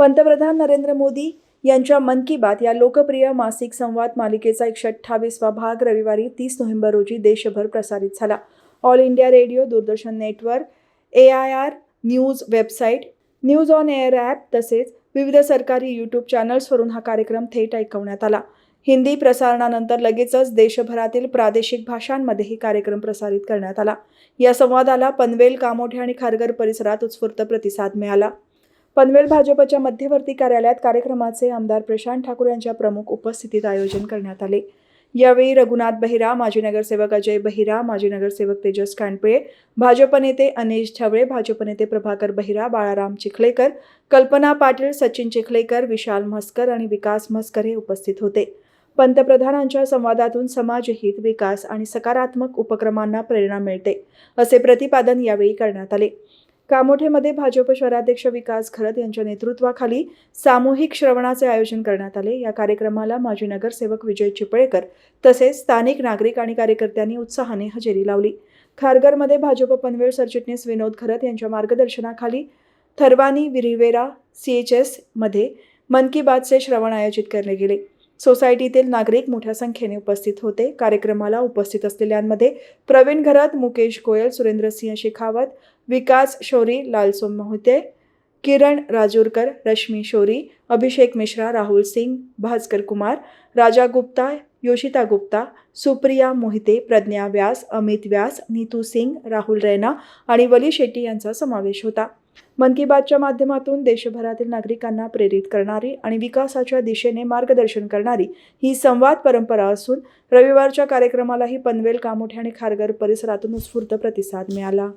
पंतप्रधान नरेंद्र मोदी यांच्या मन की बात या लोकप्रिय मासिक संवाद मालिकेचा एकशे अठ्ठावीसवा भाग रविवारी तीस नोव्हेंबर रोजी देशभर प्रसारित झाला. All India Radio Doordarshan network A I R news website news on air app तसेच विविध सरकारी यूट्यूब चॅनल्सवरून हा कार्यक्रम थेट ऐकवण्यात आला. हिंदी प्रसारणानंतर लगेचच देशभरातील प्रादेशिक भाषांमध्येही कार्यक्रम प्रसारित करण्यात आला. या संवादाला पनवेल कामोठे आणि खारघर परिसरात उत्स्फूर्त प्रतिसाद मिळाला. पनवेल भाजपच्या मध्यवर्ती कार्यालयात कार्यक्रमाचे आमदार प्रशांत ठाकूर यांच्या प्रमुख उपस्थितीत आयोजन करण्यात आले. यावेळी रघुनाथ बहिरा माजी नगरसेवक अजय बहिरा माजी नगरसेवक तेजस कांडपिळे भाजप नेते अनिश ठवळे भाजप नेते प्रभाकर बहिरा बाळाराम चिखलेकर कल्पना पाटील सचिन चिखलेकर विशाल म्हस्कर आणि विकास म्हस्कर हे उपस्थित होते. पंतप्रधानांच्या संवादातून समाजहित विकास आणि सकारात्मक उपक्रमांना प्रेरणा मिळते असे प्रतिपादन यावेळी करण्यात आले. कामोठेमध्ये भाजप शहराध्यक्ष विकास खरत यांच्या नेतृत्वाखाली सामूहिक श्रवणाचे आयोजन करण्यात आले. या कार्यक्रमाला माजी नगरसेवक विजय चिपळेकर तसेच स्थानिक नागरिक आणि कार्यकर्त्यांनी उत्साहाने हजेरी लावली. खारघरमध्ये भाजप पनवेल सरचिटणीस विनोद खरत यांच्या मार्गदर्शनाखाली थरवानी विरिवेरा सी एच एसमध्ये मन की बातचे श्रवण आयोजित करण्यात गेले सोसायटीतील नागरिक मोठ्या संख्येने उपस्थित होते. कार्यक्रमाला उपस्थित असलेल्यांमध्ये प्रवीण घरत मुकेश गोयल सुरेंद्रसिंह शेखावत विकास शोरी लालसोम मोहिते किरण राजूरकर रश्मी शोरी अभिषेक मिश्रा राहुल सिंग भास्कर कुमार राजा गुप्ता योशिता गुप्ता सुप्रिया मोहिते प्रज्ञा व्यास अमित व्यास नीतू सिंग राहुल रैना आणि वली शेट्टी यांचा समावेश होता. मन की बातच्या माध्यमातून देशभरातील नागरिकांना प्रेरित करणारी आणि विकासाच्या दिशेने मार्गदर्शन करणारी ही संवाद परंपरा असून रविवारच्या कार्यक्रमालाही पनवेल कामोठे आणि खारघर परिसरातून उत्स्फूर्त प्रतिसाद मिळाला.